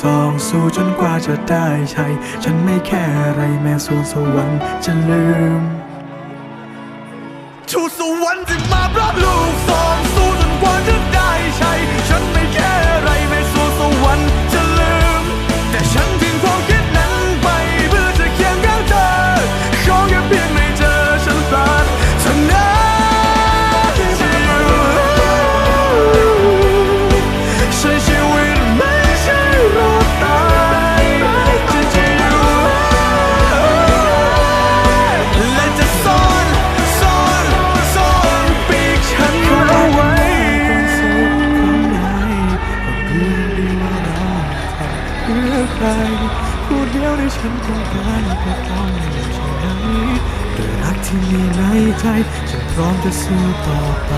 กซองสู้จนกว่าจะได้ใช้ฉันไม่แค่อะไรแม้ส่วนสวรรค์จะลืมทูสวรรค์ เพื่อใครผู้เดียวในฉันต้องการก็ต้องใช่ไหมด้วยรักที่มีในใจฉันพร้อมจะสู้ต่อไป